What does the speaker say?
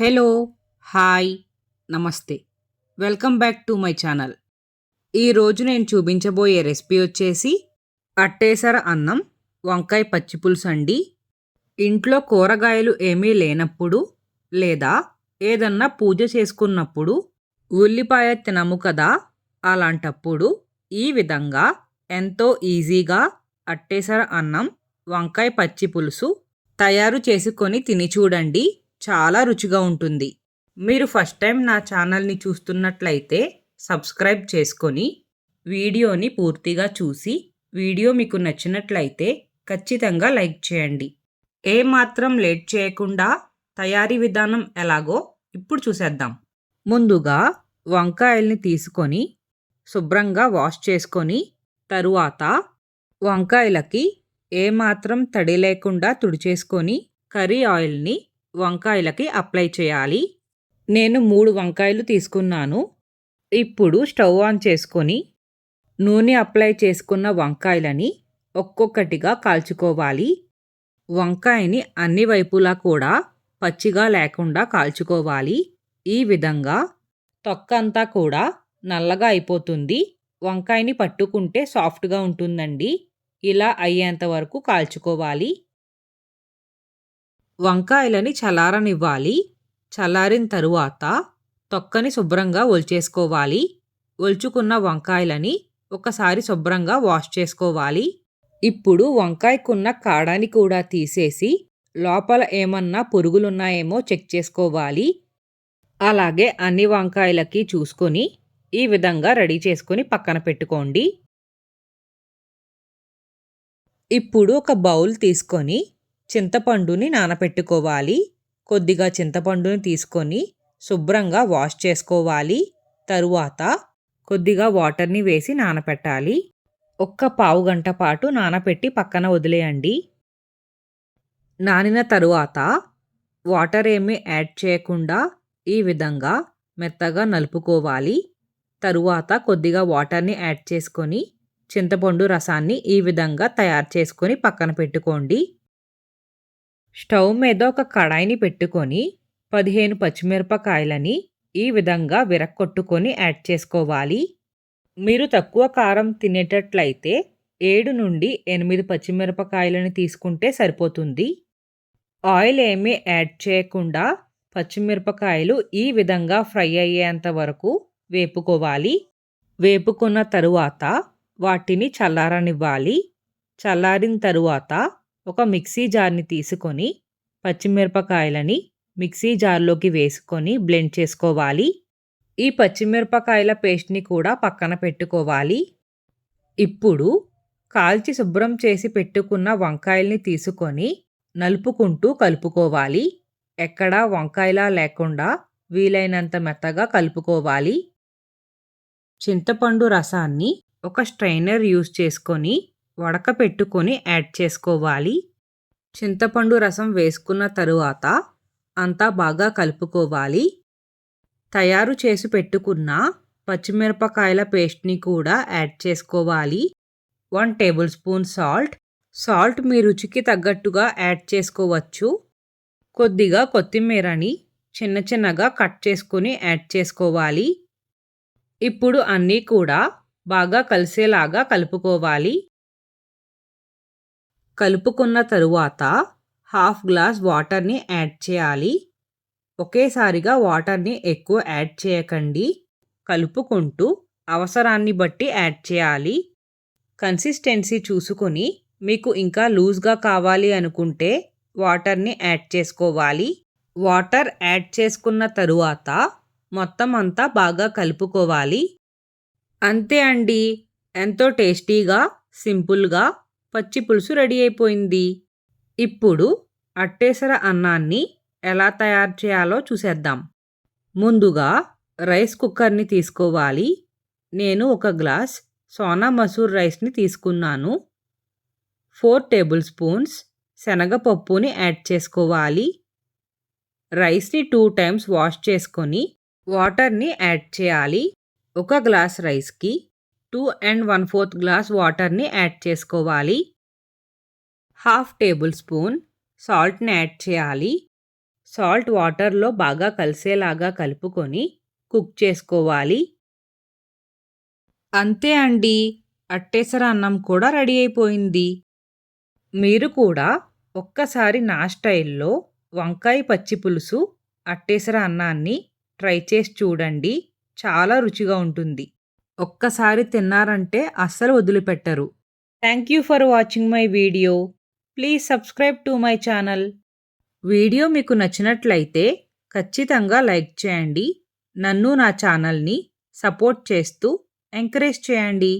Hello hi namaste. Welcome back to my channel. ఈరోజు నేను చూపించబోయే రెసిపీ వచ్చేసి అట్టేసర అన్నం వంకాయ పచ్చిపులుసు అండి. ఇంట్లో కూరగాయలు ఏమీ లేనప్పుడు లేదా ఏదన్నా పూజ చేసుకున్నప్పుడు ఉల్లిపాయ తినము కదా అలాంటప్పుడు ఈ విధంగా ఎంతో ఈజీగా అట్టేసర అన్నం వంకాయ పచ్చి పులుసు తయారు చేసుకొని తిని చూడండి. చాలా రుచిగా ఉంటుంది. మీరు ఫస్ట్ టైం నా ఛానల్ని చూస్తున్నట్లయితే సబ్స్క్రైబ్ చేసుకొని వీడియోని పూర్తిగా చూసి వీడియో మీకు నచ్చినట్లయితే ఖచ్చితంగా లైక్ చేయండి. ఏ మాత్రం లేట్ చేయకుండా తయారీ విధానం ఎలాగో ఇప్పుడు చూసేద్దాం. ముందుగా వంకాయల్ని తీసుకొని శుభ్రంగా వాష్ చేసుకొని తరువాత వంకాయలకి ఏమాత్రం తడి లేకుండా తుడిచేసుకొని కర్రీ ఆయిల్ని వంకాయలకి అప్లై చేయాలి. నేను మూడు వంకాయలు తీసుకున్నాను. ఇప్పుడు స్టవ్ ఆన్ చేసుకొని నూనె అప్లై చేసుకున్న వంకాయలని ఒక్కొక్కటిగా కాల్చుకోవాలి. వంకాయని అన్ని వైపులా కూడా పచ్చిగా లేకుండా కాల్చుకోవాలి. ఈ విధంగా తొక్కంతా కూడా నల్లగా అయిపోతుంది. వంకాయని పట్టుకుంటే సాఫ్ట్గా ఉంటుందండి. ఇలా అయ్యేంత వరకు కాల్చుకోవాలి. వంకాయలని చల్లారనివ్వాలి. చల్లారిన తరువాత తొక్కని శుభ్రంగా ఒల్చేసుకోవాలి. ఒల్చుకున్న వంకాయలని ఒకసారి శుభ్రంగా వాష్ చేసుకోవాలి. ఇప్పుడు వంకాయకున్న కాడాని కూడా తీసేసి లోపల ఏమన్నా పురుగులున్నాయేమో చెక్ చేసుకోవాలి. అలాగే అన్ని వంకాయలకి చూసుకొని ఈ విధంగా రెడీ చేసుకొని పక్కన పెట్టుకోండి. ఇప్పుడు ఒక బౌల్ తీసుకొని చింతపండుని నానపెట్టుకోవాలి. కొద్దిగా చింతపండుని తీసుకొని శుభ్రంగా వాష్ చేసుకోవాలి. తరువాత కొద్దిగా వాటర్ని వేసి నానపెట్టాలి. ఒక్క పావు గంట పాటు నానపెట్టి పక్కన వదిలేయండి. నానిన తరువాత వాటర్ ఏమీ యాడ్ చేయకుండా ఈ విధంగా మెత్తగా నలుపుకోవాలి. తరువాత కొద్దిగా వాటర్ని యాడ్ చేసుకొని చింతపండు రసాన్ని ఈ విధంగా తయారు చేసుకొని పక్కన పెట్టుకోండి. స్టవ్ మీద ఒక కడాయిని పెట్టుకొని పదిహేను పచ్చిమిరపకాయలని ఈ విధంగా విరక్కొట్టుకొని యాడ్ చేసుకోవాలి. మీరు తక్కువ కారం తినేటట్లయితే ఏడు నుండి ఎనిమిది పచ్చిమిరపకాయలని తీసుకుంటే సరిపోతుంది. ఆయిల్ ఏమీ యాడ్ చేయకుండా పచ్చిమిరపకాయలు ఈ విధంగా ఫ్రై అయ్యేంత వరకు వేపుకోవాలి. వేపుకున్న తరువాత వాటిని చల్లారనివ్వాలి. చల్లారిన తరువాత ఒక మిక్సీ జార్ని తీసుకొని పచ్చిమిరపకాయలని మిక్సీ జార్లోకి వేసుకొని బ్లెండ్ చేసుకోవాలి. ఈ పచ్చిమిరపకాయల పేస్ట్ని కూడా పక్కన పెట్టుకోవాలి. ఇప్పుడు కాల్చి శుభ్రం చేసి పెట్టుకున్న వంకాయల్ని తీసుకొని నలుపుకుంటూ కలుపుకోవాలి. ఎక్కడా వంకాయలా లేకుండా వీలైనంత మెత్తగా కలుపుకోవాలి. చింతపండు రసాన్ని ఒక స్ట్రైనర్ యూస్ చేసుకొని వడకపెట్టుకొని యాడ్ చేసుకోవాలి. చింతపండు రసం వేసుకున్న తరువాత అంతా బాగా కలుపుకోవాలి. తయారు చేసి పెట్టుకున్న పచ్చిమిరపకాయల పేస్ట్ని కూడా యాడ్ చేసుకోవాలి. One tablespoon salt. సాల్ట్ మీ రుచికి తగ్గట్టుగా యాడ్ చేసుకోవచ్చు. కొద్దిగా కొత్తిమీరని చిన్న చిన్నగా కట్ చేసుకొని యాడ్ చేసుకోవాలి. ఇప్పుడు అన్నీ కూడా బాగా కలిసేలాగా కలుపుకోవాలి. కలుపుకున్న తరువాత హాఫ్ గ్లాస్ వాటర్ని యాడ్ చేయాలి. ఒకేసారిగా వాటర్ని ఎక్కువ యాడ్ చేయకండి. కలుపుకుంటూ అవసరాన్ని బట్టి యాడ్ చేయాలి. కన్సిస్టెన్సీ చూసుకొని మీకు ఇంకా లూజ్గా కావాలి అనుకుంటే వాటర్ని యాడ్ చేసుకోవాలి. వాటర్ యాడ్ చేసుకున్న తరువాత మొత్తం అంతా బాగా కలుపుకోవాలి. అంతే అండి. ఎంతో టేస్టీగా సింపుల్గా పచ్చి పులుసు రెడీ అయిపోయింది. ఇప్పుడు అట్టేసర అన్నాన్ని ఎలా తయారు చేయాలో చూసేద్దాం. ముందుగా రైస్ కుక్కర్ని తీసుకోవాలి. నేను ఒక గ్లాస్ సోనా మసూర్ రైస్ని తీసుకున్నాను. ఫోర్ టేబుల్ స్పూన్స్ శనగపప్పుని యాడ్ చేసుకోవాలి. రైస్ని టూ టైమ్స్ వాష్ చేసుకొని వాటర్ని యాడ్ చేయాలి. ఒక గ్లాస్ రైస్కి two and one fourth glass వాటర్ని యాడ్ చేసుకోవాలి. హాఫ్ టేబుల్ స్పూన్ సాల్ట్ని యాడ్ చేయాలి. సాల్ట్ వాటర్లో బాగా కలిసేలాగా కలుపుకొని కుక్ చేసుకోవాలి. అంతే అండి అట్టేసర అన్నం కూడా రెడీ అయిపోయింది. మీరు కూడా ఒక్కసారి నా స్టైల్లో వంకాయ పచ్చి పులుసు అట్టేసర అన్నాన్ని ట్రై చేసి చూడండి చాలా రుచిగా ఉంటుంది. ఒక్కసారి తిన్నారంటే అస్సలు వదిలిపెట్టరు. Thank you for watching my video please subscribe to my channel video మీకు నచ్చినట్లయితే ఖచ్చితంగా లైక్ చేయండి. నన్ను నా ఛానల్ని సపోర్ట్ చేస్తూ ఎంకరేజ్ చేయండి.